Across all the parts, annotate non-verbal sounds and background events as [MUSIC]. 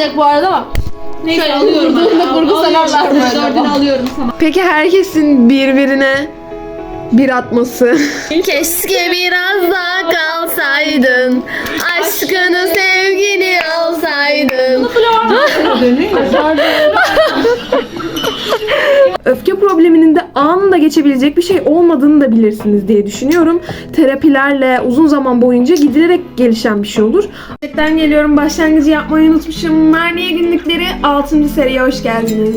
kullanacak bu arada ama. Neyse Şöyle alıyorum. vurduğunda kurgu sanarlar. Dördünü alıyorum sana. Peki herkesin birbirine bir atması. Keşke biraz daha kalsaydın. Aşkını sevgini alsaydın. Öfke probleminin de anında geçebilecek bir şey olmadığını da bilirsiniz diye düşünüyorum. Terapilerle uzun zaman boyunca gidilerek gelişen bir şey olur. Chatten geliyorum başlangıcı yapmayı unutmuşum. Narniye günlükleri 6. seriye hoş geldiniz.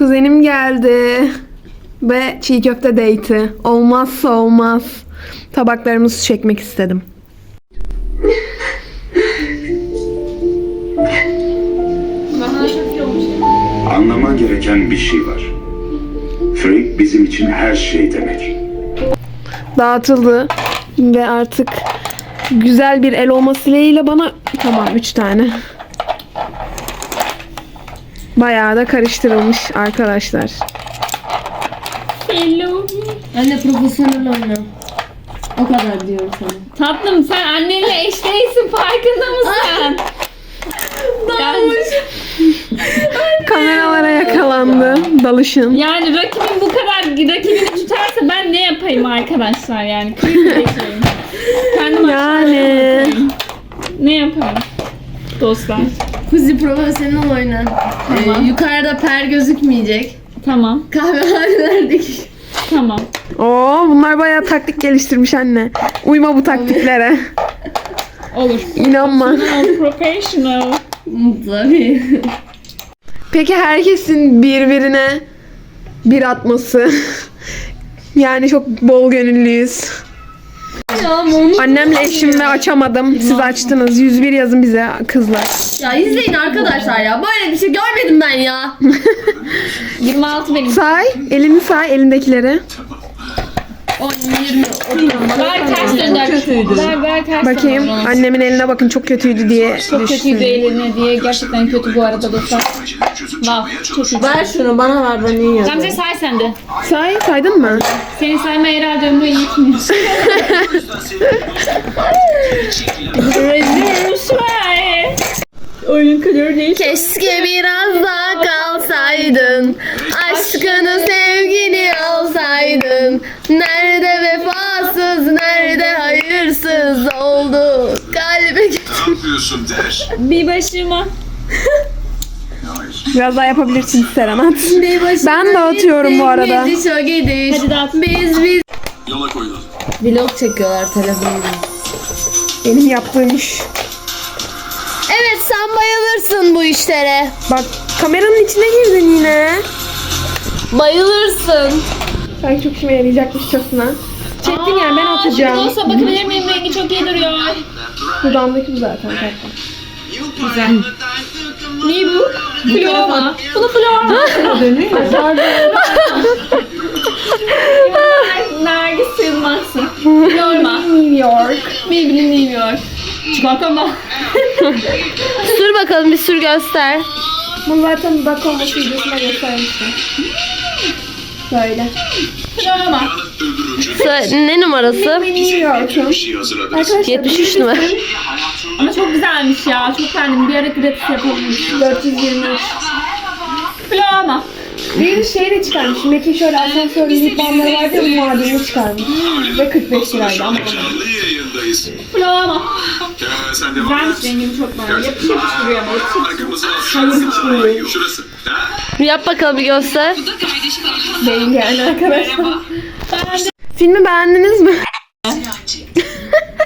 Kuzenim geldi. Ve çiğ köfte date'i. Olmazsa olmaz. Tabaklarımızı çekmek istedim. Anlaman gereken bir şey var. Frank bizim için her şey demek. Dağıtıldı. Ve artık güzel bir el olması dileğiyle bana tamam 3 tane. Bayağı da karıştırılmış arkadaşlar. Hello. Anne profesyonel oyna. O kadar diyorum sana. Tatlım sen annenle eş değilsin farkında mısın? yani, Kameralara yakalandı dalışın. yani rakibim bu kadar rakibini tutarsa ben ne yapayım arkadaşlar yani? Kriz geçireyim. Kendim Yani. yani. Ne yapayım? Dostlar. Kuzi profesyonel oyna. Tamam. Ee, yukarıda per gözükmeyecek. Tamam. Kahvehanelerdeki. Tamam. Oo bunlar bayağı taktik geliştirmiş anne. Uyma bu taktiklere. Olur. İnanma. Professional. professional. Tabii. Peki herkesin birbirine bir atması. yani çok bol gönüllüyüz. Annemle eşimle açamadım. Siz açtınız. 101 yazın bize kızlar. Ya izleyin arkadaşlar ya. Böyle bir şey görmedim ben ya. [LAUGHS] 26 benim. Say. Elini say elindekileri. 10, 20, 30. Ver ters döndür. Ver ver ters Bakayım. döndür. Annemin eline bakın çok kötüydü diye Çok kötüydü eline diye. Gerçekten kötü bu arada dostlar. Kötü. Ver şunu bana ver ben iyi yazarım. Gamze say sen de. Say. Saydın mı? Seni sayma herhalde ömrü yetmiyor. [LAUGHS] Rezil say. Oyun kadar değil. Keşke biraz daha kalsaydın. Aşkını sevgini alsaydın. Nerede vefasız, nerede hayırsız oldu. Kalbe Ne yapıyorsun der. Bir başıma. Biraz daha yapabilirsin Serenat. Başına Ben dağıtıyorum bu arada. Gidiş o gidiş. Hadi dağıt. Biz biz. Yola koyulun. Vlog çekiyorlar telefonla. Benim yaptığımmış. Evet sen bayılırsın bu işlere. Bak kameranın içine girdin yine. Bayılırsın. Sanki çok işime yarayacakmışçasına. Çektin yani ben atacağım. Olsa bakabilir miyim? Rengi çok iyi duruyor. Dudağımdaki bu zaten. tatlım. Ne bu? Flora. Bunu Flora. [LAUGHS] Nergis sığınmazsın. Yorma. New York. Maybelline New York. Çıkart ama. [LAUGHS] Sür bakalım bir sür göster. Bu zaten dudak olması videosuna göstermiştim. Böyle. Flora. Sö- ne numarası? New şey. Arkadaşlar 73 numara. Ama çok güzelmiş ya. Çok beğendim. Bir ara gratis yapalım. 423. Flora. Bir şey de çıkarmış. Mekin şöyle asansörlü balmları vardı ya bu muadilini çıkarmış. Ve 45 liraydı ama. Ya sen devam Güzelmiş et. rengini çok beğendim. Yapış yapış duruyor ama. Yapış yapış. Arkamızı al. Şurası. Ha? Yap bakalım bir göster. Değil yani arkadaşlar. Filmi beğendiniz mi?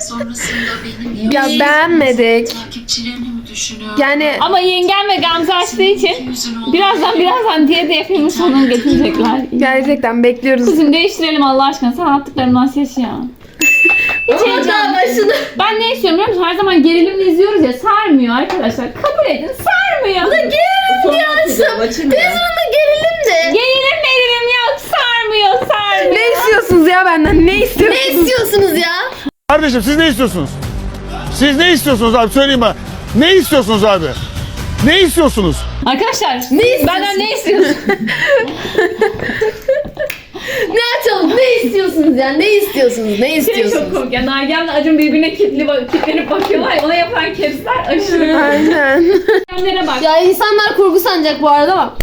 Sonrasında benim Ya beğenmedik. takipçilerini mi düşünüyor? Yani Ama yengem ve Gamze açtığı için birazdan birazdan diye diye filmin sonunu getirecekler. gerçekten bekliyoruz. Kızım değiştirelim Allah aşkına. Sen attıklarımdan ses ya. Başını. Ben ne istiyorum biliyor musun? Her zaman gerilimli izliyoruz ya sarmıyor arkadaşlar. Kabul edin sarmıyor. Gerilim diyorsun. Biz bunda gerilim de. Gerilim merilim yok sarmıyor sarmıyor. Ne istiyorsunuz ya benden? Ne istiyorsunuz? Ne istiyorsunuz ya? Kardeşim siz ne istiyorsunuz? Siz ne istiyorsunuz abi söyleyin bana. Ne istiyorsunuz abi? Ne istiyorsunuz? Arkadaşlar ne benden ne istiyorsun? [LAUGHS] İstiyorsunuz ya? Ne istiyorsunuz? Ne Şey çok istiyorsunuz? komik. Yani Nagihan'la Acun birbirine kilitli, bak- kilitlenip bakıyorlar. ya, Ona yapan kerisler aşırı. [LAUGHS] Aynen. Bak. Ya insanlar kurgu sanacak bu arada ama.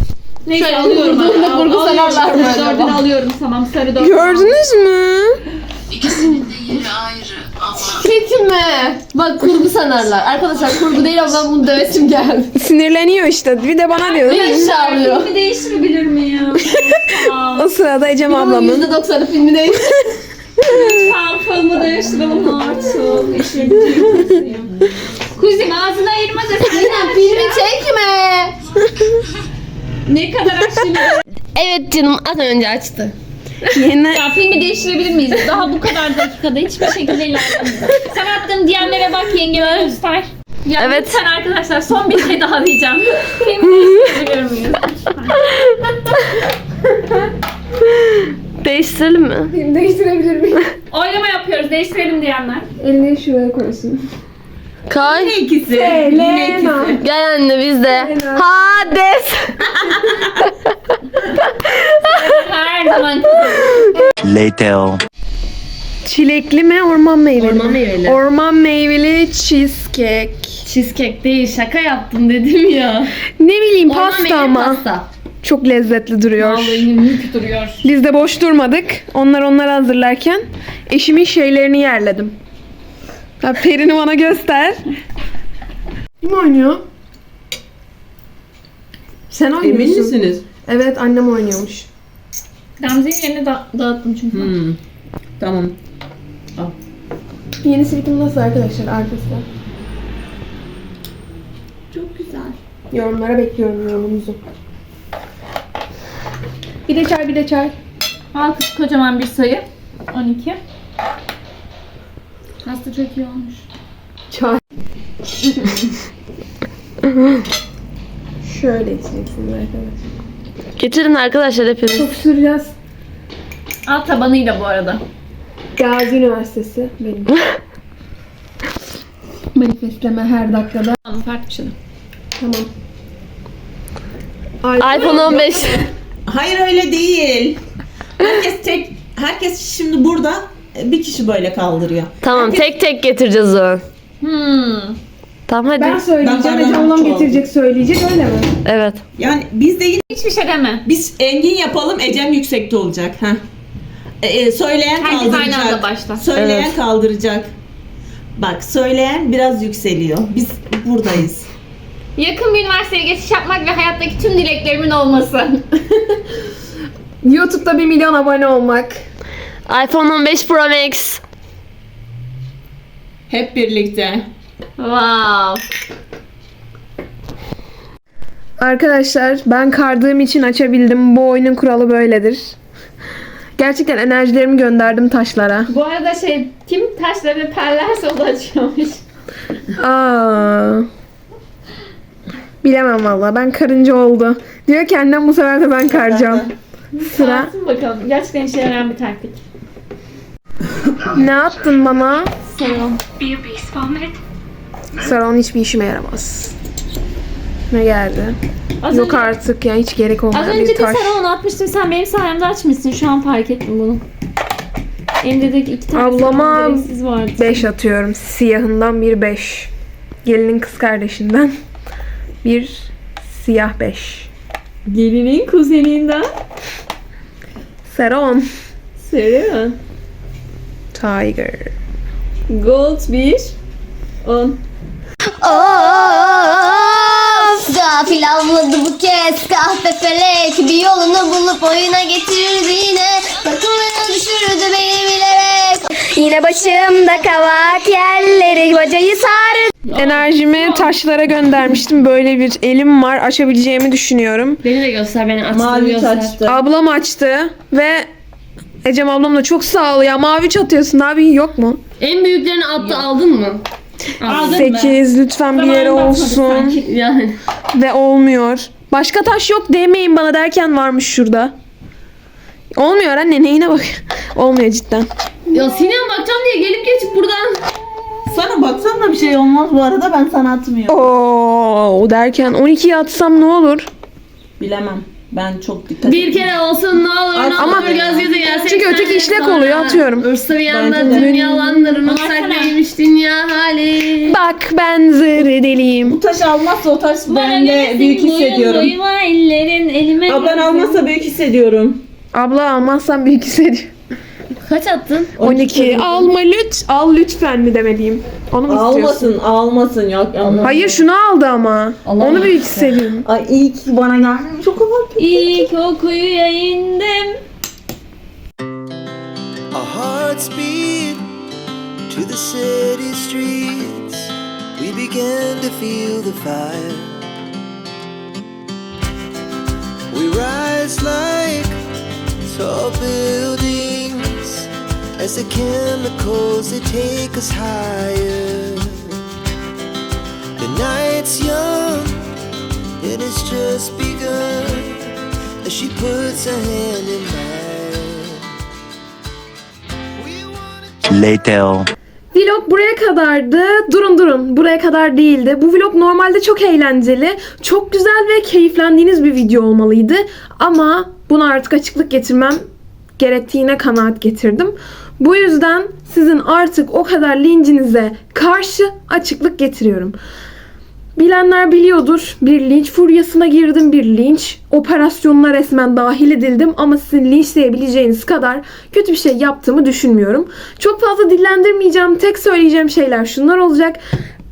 Neyse şöyle alıyorum. vurduğunda Al- kurgu alıyorum. sanarlar mı acaba? Dördünü alıyorum tamam sarı dört. Gördünüz mü? İkisinin de yeri ayrı Çekme. Bak kurgu sanarlar. Arkadaşlar kurgu değil ama ben bunu dövesim geldi. Sinirleniyor işte. Bir de bana diyor. Beni aşağılıyor. Filmi değiştirebilir mi? Tamam. [LAUGHS] O sırada Ecem Ablamın ablamın. %90'ı filmi değil. [LAUGHS] Tamam filmi değiştirelim artık. İşe gidiyorum. Kuzim ağzını ayırma desene. Filmi çekme. Ne kadar açtığını. Evet canım az önce açtı. Yeni Ya filmi değiştirebilir miyiz? Daha bu kadar dakikada hiçbir şekilde ilerlemiyor. Sen attığın DM'lere bak yengeme göster. Ya Evet. lütfen arkadaşlar son bir şey daha diyeceğim. [LAUGHS] Filmi değiştirebilir miyiz? değiştirelim mi? Değiştirebilir miyim? Oylama yapıyoruz değiştirelim diyenler. Elini şuraya koysun. Kay. İkisi. Selena. Gel anne biz de. Hades. Her zaman Later. Çilekli mi orman meyveli Orman mi? meyveli. Orman meyveli cheesecake. Cheesecake değil şaka yaptım dedim ya. Ne bileyim Orman pasta meyveli ama. Pasta. Çok lezzetli duruyor. Vallahi mülk duruyor. Biz de boş durmadık. Onlar onları hazırlarken eşimin şeylerini yerledim. Ha, Perini bana göster. Kim oynuyor? Sen oynuyorsun. Emin misiniz? Evet annem oynuyormuş. Gamze'nin yerini da- dağıttım çünkü. Hmm. Tamam. Yeni silikim nasıl arkadaşlar arkası? Çok güzel. Yorumlara bekliyorum yorumunuzu. Bir de çay bir de çay. Al kız kocaman bir sayı. 12. Pasta çok iyi olmuş. Çay. Şöyle içeceksiniz arkadaşlar. Getirin arkadaşlar hepiniz. Çok süreceğiz. Al tabanıyla bu arada. Gazi Üniversitesi benim. [LAUGHS] Manifestleme her dakikada. Tamam farklı bir şey. Tamam. iPhone 15. Hayır öyle değil. Herkes tek herkes şimdi burada bir kişi böyle kaldırıyor. tamam tek tek getireceğiz o. Hmm. Tamam hadi. Ben söyleyeceğim. Ben Ece ablam getirecek söyleyecek öyle mi? Evet. Yani biz de yine Hiçbir şey deme. biz Engin yapalım Ecem yüksekte olacak. ha. E, e, söyleyen Herkes aynı kaldıracak. anda başta. Söyleyen Evet. kaldıracak. Bak söyleyen biraz yükseliyor. Biz buradayız. Yakın bir üniversiteye geçiş yapmak ve hayattaki tüm dileklerimin olması. [LAUGHS] YouTube'da 1 milyon abone olmak. iPhone 15 Pro Max. Hep birlikte. wow. Arkadaşlar ben kardığım için açabildim. Bu oyunun kuralı böyledir. Gerçekten enerjilerimi gönderdim taşlara. Bu arada şey kim taşları perlerse o da açıyormuş. Aa. Bilemem valla. Ben karınca oldu. Diyor ki annem bu sefer de ben karacağım. Sıra. Bakalım. Gerçekten işe yarayan bir taktik. Ne attın bana? Selam. Saron hiçbir işime yaramaz. Ne geldi? Az Yok önce, artık ya hiç gerek az olmayan önce bir de taş. sen onu atmıştın. Sen benim sayemde açmışsın. Şu an fark ettim bunu. Elimde de iki tane Ablama sarı gereksiz vardı. 5 atıyorum. Siyahından bir 5. Gelinin kız kardeşinden [LAUGHS] bir siyah 5. Gelinin kuzeninden. Saron. Sarı. Tiger. Gold bir. 10. Of gafil avladı bu kez kahpe felek Bir yolunu bulup oyuna getirirdi yine Takımına düşürdü beni bilerek Yine başımda kavak yerleri Bacayı sarı Enerjimi taşlara göndermiştim. Böyle bir elim var. Açabileceğimi düşünüyorum. Beni de göster beni açtığını Mavi göster. taçtı. Ablam açtı ve Ecem ablam da çok sağ ol ya. Mavi çatıyorsun abi yok mu? En büyüklerini attı aldın mı? Aldın mı? 8 lütfen bir yere Zamanında olsun. sanki. Yani. Ve olmuyor. Başka taş yok demeyin bana derken varmış şurada. Olmuyor anne neyine bak. [LAUGHS] Olmuyor cidden. Ya Sinem bakacağım diye gelip geçip buradan. şey olmaz bu arada ben sana atmıyorum. Oo derken 12'ye atsam ne olur? Bilemem. Ben çok dikkat Bir kere olsun ne olur ne Ama- olur göz göze gelsek. Çünkü öteki işlek oluyor, atıyorum. Ursa bir anda Bence de. dünyalanların o Baksana. neymiş dünya hali. Bak ben zırh deliyim. Bu taş almazsa o taş bende büyük hissediyorum. boyuma ellerin elime. Ablan almazsa büyük hissediyorum. Abla almazsan büyük hissediyorum. Kaç attın? 12. Alma lüt. Al lütfen mi demeliyim? Onu mu istiyorsun? Almasın, almasın yok. almasın. Hayır şunu aldı ama. Allah Onu büyük hissediyorum. Ay iyi ki bana gelmemiş. Çok havalı. İlk o kuyuya indim. Our hearts beat to the city streets. We began to feel the fire. We rise like tall buildings as the chemicals they take us higher. The night's young, it has just begun as she puts her hand in mine. Later. Vlog buraya kadardı. Durun durun. Buraya kadar değildi. Bu vlog normalde çok eğlenceli, çok güzel ve keyiflendiğiniz bir video olmalıydı. Ama buna artık açıklık getirmem gerektiğine kanaat getirdim. Bu yüzden sizin artık o kadar lincinize karşı açıklık getiriyorum. Bilenler biliyordur. Bir linç furyasına girdim. Bir linç operasyonuna resmen dahil edildim. Ama sizin linçleyebileceğiniz kadar kötü bir şey yaptığımı düşünmüyorum. Çok fazla dillendirmeyeceğim. Tek söyleyeceğim şeyler şunlar olacak.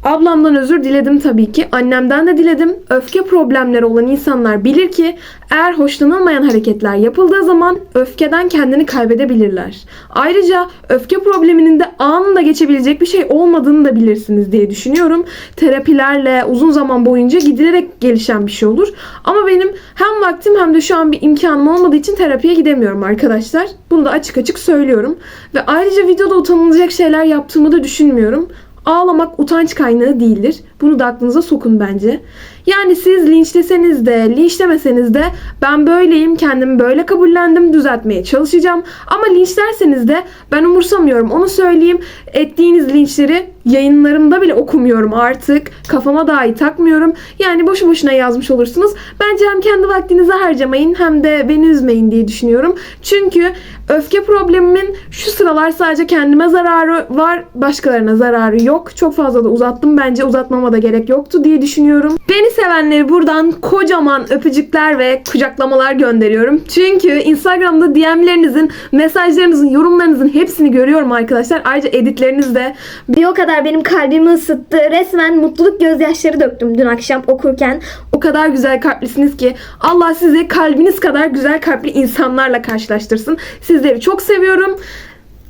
Ablamdan özür diledim tabii ki. Annemden de diledim. Öfke problemleri olan insanlar bilir ki eğer hoşlanılmayan hareketler yapıldığı zaman öfkeden kendini kaybedebilirler. Ayrıca öfke probleminin de anında geçebilecek bir şey olmadığını da bilirsiniz diye düşünüyorum. Terapilerle uzun zaman boyunca gidilerek gelişen bir şey olur. Ama benim hem vaktim hem de şu an bir imkanım olmadığı için terapiye gidemiyorum arkadaşlar. Bunu da açık açık söylüyorum. Ve ayrıca videoda utanılacak şeyler yaptığımı da düşünmüyorum. Ağlamak utanç kaynağı değildir. Bunu da aklınıza sokun bence. Yani siz linçleseniz de, linçlemeseniz de ben böyleyim, kendimi böyle kabullendim, düzeltmeye çalışacağım. Ama linçlerseniz de ben umursamıyorum. Onu söyleyeyim. Ettiğiniz linçleri yayınlarımda bile okumuyorum artık. Kafama dahi takmıyorum. Yani boşu boşuna yazmış olursunuz. Bence hem kendi vaktinizi harcamayın hem de beni üzmeyin diye düşünüyorum. Çünkü öfke problemimin şu sıralar sadece kendime zararı var, başkalarına zararı yok. Çok fazla da uzattım. Bence uzatmama da gerek yoktu diye düşünüyorum. Beni sevenleri buradan kocaman öpücükler ve kucaklamalar gönderiyorum. Çünkü Instagram'da DM'lerinizin, mesajlarınızın, yorumlarınızın hepsini görüyorum arkadaşlar. Ayrıca editleriniz de Bir o kadar benim kalbimi ısıttı. Resmen mutluluk gözyaşları döktüm dün akşam okurken. o kadar güzel kalplisiniz ki Allah sizi kalbiniz kadar güzel kalpli insanlarla karşılaştırsın. Sizleri çok seviyorum.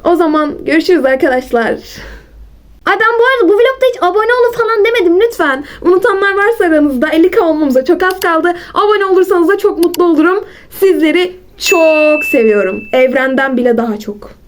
O zaman görüşürüz arkadaşlar. Ay ben bu arada bu vlogda hiç abone olun falan demedim lütfen. Unutanlar varsa aranızda 50k olmamıza çok az kaldı. Abone olursanız da çok mutlu olurum. Sizleri çok seviyorum. Evrenden bile daha çok.